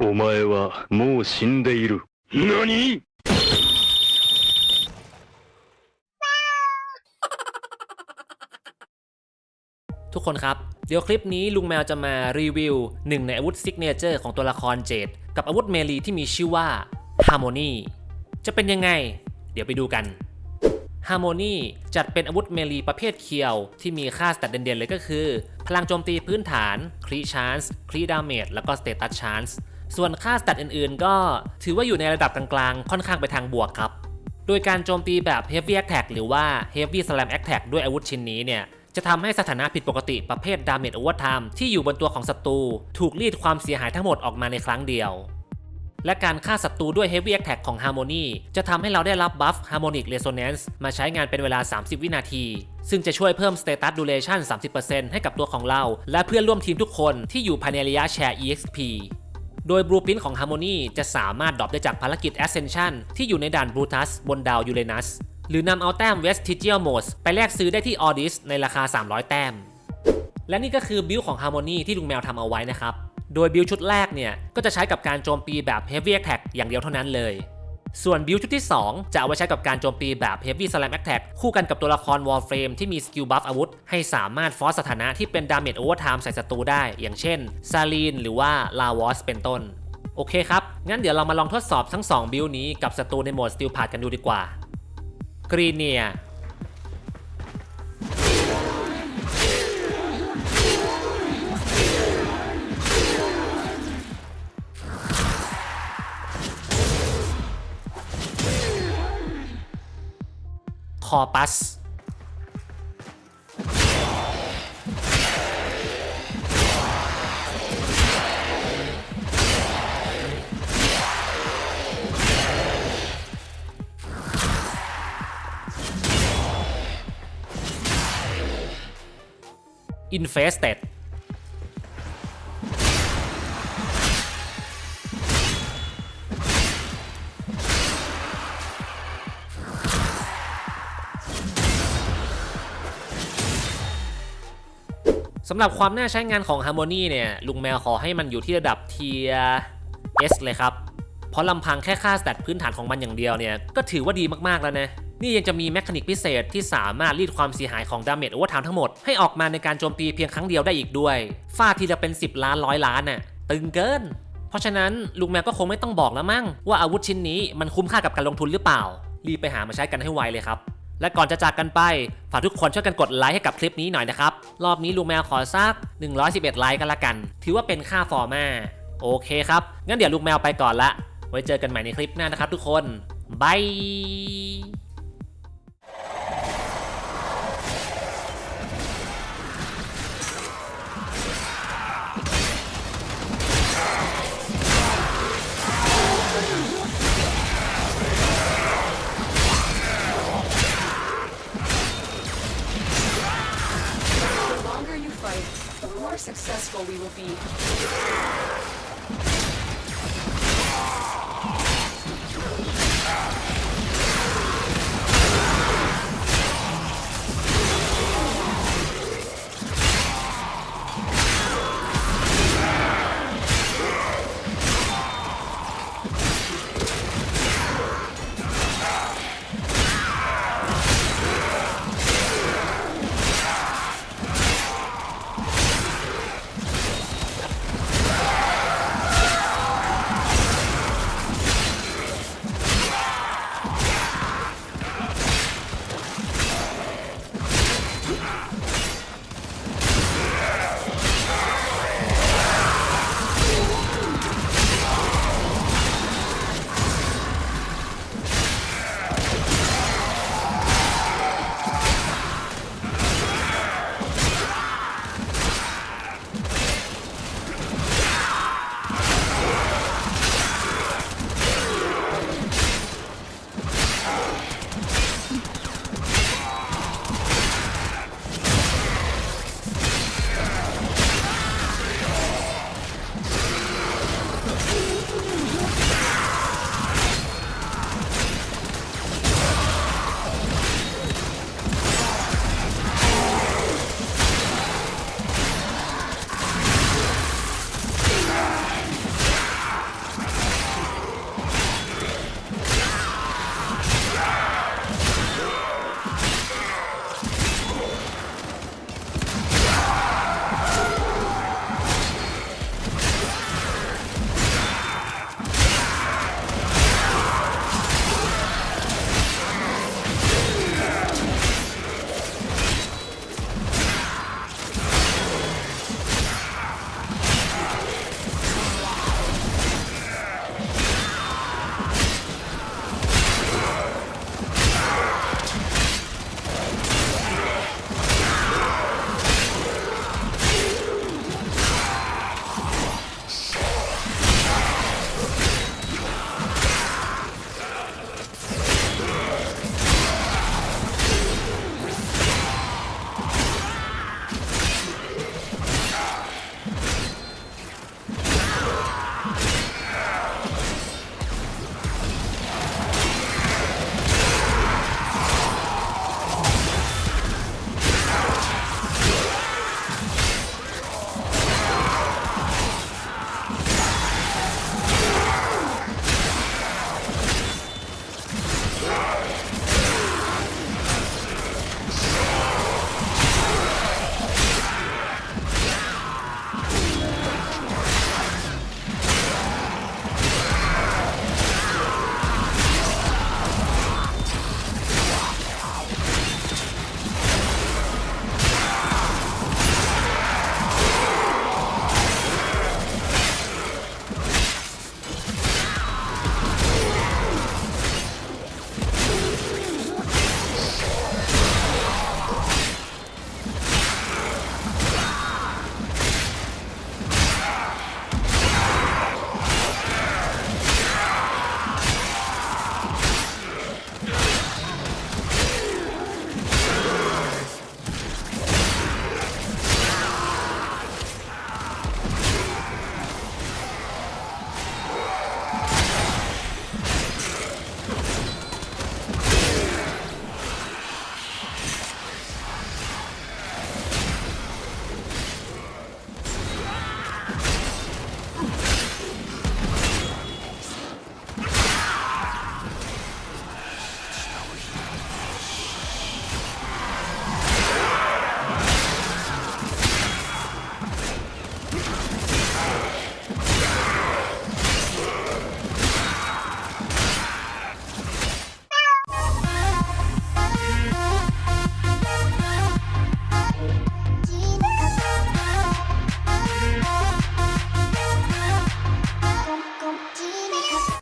お前はもう死んでいる。何 ทุกคนครับ เดี๋ยวคลิปนี้ลุงแมวจะมารีวิวหนึ่งในอาวุธซิกเนเจอร์ของตัวละครเจดกับอาวุธเมลีที่มีชื่อว่า Harmony จะเป็นยังไง เดี๋ยวไปดูกัน Harmony จัดเป็นอาวุธเมลีประเภทเคียว ที่มีค่าสแตทเด่นๆเลยก็คือ พลังโจมตีพื้นฐาน ครีชานส์ครีดาเมจแล้วก็สเตตัสชานส์ ส่วนค่าสแตทอื่นๆ ก็ถือว่าอยู่ในระดับกลางๆ ค่อนข้างไปทางบวกครับ โดยการโจมตีแบบ Heavy Attack หรือว่า Heavy Slam Attack ด้วยอาวุธชิ้นนี้เนี่ยจะทำให้สถานะผิดปกติประเภท Damage Overtime ที่อยู่บนตัวของศัตรูถูกรีดความเสียหายทั้งหมดออกมาในครั้งเดียว และการฆ่าศัตรูด้วย Heavy Attack ของ Harmony จะทำให้เราได้รับบัฟ Harmonic Resonance มาใช้งานเป็นเวลา 30 วินาที ซึ่งจะช่วยเพิ่ม Status Duration 30%ให้กับตัวของเรา และเพื่อนร่วมทีมทุกคนที่อยู่ภายในระยะแชร์ EXP โดยบลูพิ้นของ Harmony จะสามารถดรอปได้จากภารกิจ Ascension ที่อยู่ในด่าน Brutus บนดาวยูเรนัสหรือนำเอาแต้ม Vestigial Modes ไปแลกซื้อได้ที่ Audis ในราคา 300 แต้ม และนี่ก็คือบิลของ Harmony ที่ลุงแมวทำเอาไว้นะครับ โดยบิลชุดแรกเนี่ย ก็จะใช้กับการโจมตีแบบ Heavy Attack อย่างเดียวเท่านั้นเลย ส่วนบิลชุดที่ 2 จะเอาไว้ใช้กับการโจมตีแบบ Heavy Slam Attack คู่กันกับตัวละคร Warframe ที่มีสกิลบัฟอาวุธ ให้สามารถฟอสสถานะที่เป็นดาเมจโอเวอร์ไทม์ใส่ศัตรูได้ อย่างเช่นซาลีนหรือว่าลาวอสเป็นต้น โอเคครับ งั้นเดี๋ยวเรามาลองทดสอบทั้ง 2 บิลนี้กับศัตรูในโหมดสติลพาดกันดูดีกว่า กรีเนีย คอปัส infested สำหรับความน่าใช้งานของ Harmony เนี่ยลุงแมวขอให้มันอยู่ที่ระดับเทีย S เลยครับ เพราะลำพังแค่ค่าสแตทพื้นฐานของมันอย่างเดียวเนี่ย ก็ถือว่าดีมากๆแล้วนะ นี่ยังจะมีแมคานิกพิเศษที่สามารถรีดความเสียหายของดาเมจโอเวอร์ไทม์ทั้งหมด ให้ออกมาในการโจมตีเพียงครั้งเดียวได้อีกด้วย ฟาดทีละเป็น 10 ล้านร้อยล้านน่ะตึงเกิน เพราะฉะนั้นลุงแมวก็คงไม่ต้องบอกแล้วมั้งว่าอาวุธชิ้นนี้มันคุ้มค่ากับการลงทุนหรือเปล่า รีบไปหามาใช้กันให้ไวเลยครับ และก่อนจะจากกันไป ฝากทุกคนช่วยกันกดไลค์ให้กับคลิปนี้หน่อยนะครับ รอบนี้ลูแมวขอสัก 111 ไลค์กันละกัน ถือว่าเป็นค่าฟอร์มาโอเคครับ งั้นเดี๋ยวลูกแมวไปก่อนละ ไว้เจอกันใหม่ในคลิปหน้านะครับทุกคนบาย